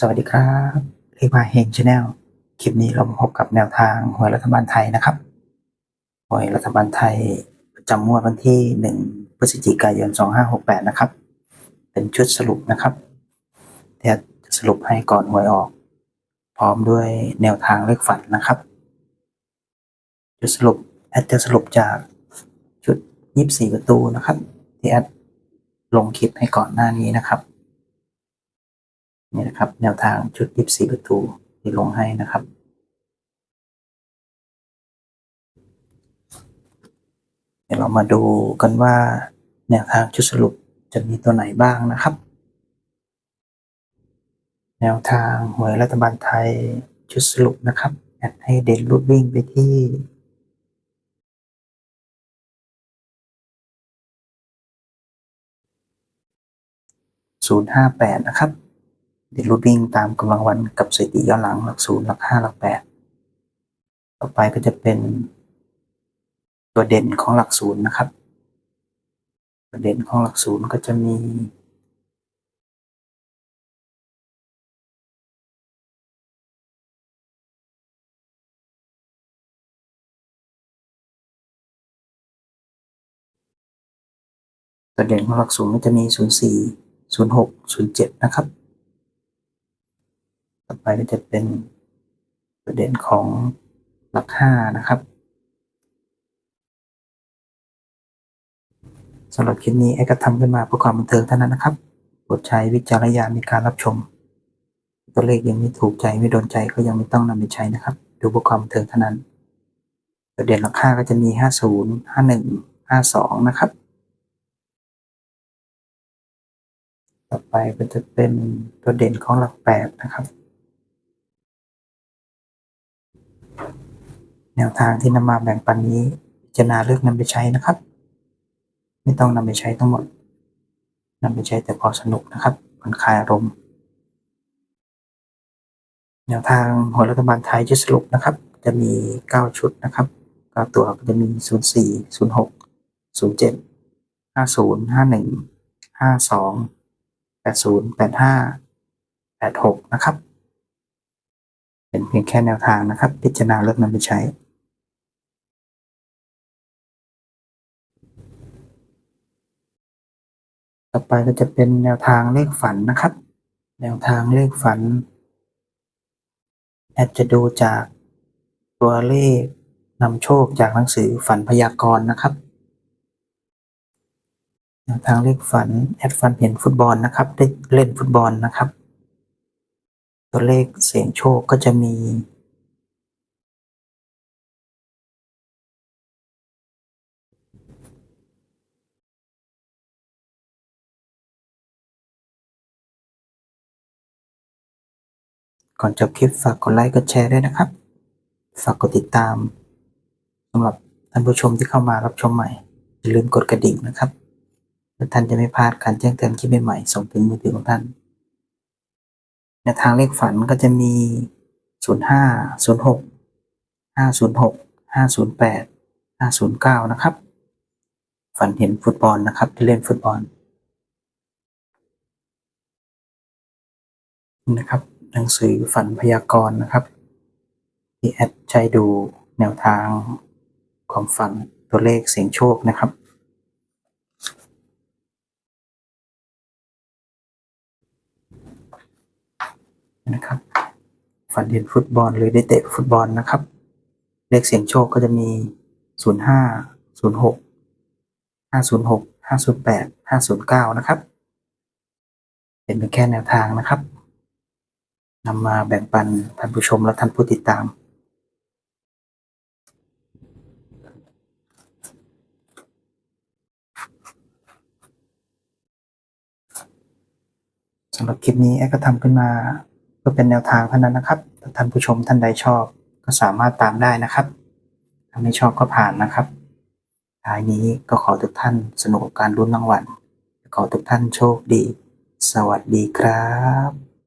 สวัสดีครับเรียกว่าเฮงชาแนลคลิปนี้เรามาพบกับแนวทางหวยรัฐบาลไทยนะครับหวยรัฐบาลไทยประจำงวดวันที่1พฤศจิกายน2568นะครับ เป็นชุดสรุปนะครับเดี๋ยวจะสรุปให้ก่อนหวยออก พร้อมด้วยแนวทางเลขฝันนะครับ ชุดสรุปแอดจะสรุปจากชุด24ประตูนะครับที่แอดลงคลิปให้ก่อนหน้านี้นะครับ นี่นะครับ แนวทางชุด 24 ประตูที่ลงให้นะครับ เดี๋ยวเรามาดูกันว่าแนวทางชุดสรุปจะมีตัวไหนบ้างนะครับ แนวทางหวยรัฐบาลไทยชุดสรุปนะครับแอดให้เด่นรูดวิ่งไปที่058 นะครับ ดี๋ยวรูดวิ่งตามกำลังวันกับสถิติย้อนหลังหลักศูนย์หลักห้าหลักแปดต่อไปก็จะเป็นตัวเด่นของหลักศูนย์นะครับ ตัวเด่นของหลักศูนย์ก็จะมี ตัวเด่นของหลักศูนย์ก็จะมี 04 06 07 นะครับ ไปก็จะเป็นประเด็นของหลักห้านะครับสำหรับคลิปนี้ไอ้ก็ทำขึ้นมาเพื่อความบันเทิงเท่านั้นนะครับโปรดใช้วิจารณญาณในการรับชม ตัวเลขยังไม่ถูกใจไม่โดนใจก็ยังไม่ต้องนำไปใช้นะครับ ดูเพื่อความบันเทิงเท่านั้นประเด็นหลักห้าก็จะมี 50 51 52 นะครับ ต่อไปก็จะเป็นตัวเด่นของหลักแปดนะครับ แนวทางที่นำมาแบ่งปันนี้พิจะนาเลือกนำไปใช้นะครับ ไม่ต้องนำไปใช้ทั้งหมดนำไปใช้แต่พอสนุกนะครับผ่อนคลายอารมณ์แนวทางหวยรัฐบาลไทยชุดสรุปนะครับ จะมี 9 ชุดนะครับ9ตัวก็จะมี 04 06 07 50 51 52 80 85 86 นะครับ เป็นเพียงแค่แนวทางนะครับ พิจารณาเลือกนำไปใช้ ต่อไปก็จะเป็นแนวทางเลขฝันนะครับ แนวทางเลขฝันแอดจะดูจากตัวเลขนำโชคจากหนังสือฝันพยากรณ์นะครับ แนวทางเลขฝันแอดฟันเห็นฟุตบอลนะครับ ได้เล่นฟุตบอลนะครับ ตัวเลขเสียงโชคก็จะมี ก่อนจบคลิปฝากกดไลค์กดแชร์ด้วยนะครับ ฝากกดติดตามสำหรับท่านผู้ชมที่เข้ามารับชมใหม่อย่าลืมกดกระดิ่งนะครับเพื่อท่านจะไม่พลาดการแจ้งเตือนคลิปใหม่ๆส่งถึงมือถือของท่านแนทางเลขฝันก็จะมี 05 06 506 508 509 นะครับ ฝันเห็นฟุตบอลนะครับที่เล่นฟุตบอลนะครับ หนังสือฝันพยากรณ์นะครับที่แอดใช้ดูแนวทางความฝันตัวเลขเสียงโชคนะครับ นะครับ ฝันเห็นฟุตบอลหรือได้เตะฟุตบอลนะครับ เลขเสียงโชคก็จะมี 05 06 506 508 509 นะครับ เป็นเพียงแค่แนวทางนะครับ นำมาแบ่งปันท่านผู้ชมและท่านผู้ติดตาม สำหรับคลิปนี้แอดก็ทำขึ้นมาเพื่อเป็นแนวทางเท่านั้นนะครับถ้าท่านผู้ชมท่านใดชอบก็สามารถตามได้นะครับถ้าไม่ชอบก็ผ่านนะครับท้ายนี้ก็ขอทุกท่านสนุกกับการลุ้นรางวัลขอทุกท่านโชคดี สวัสดีครับ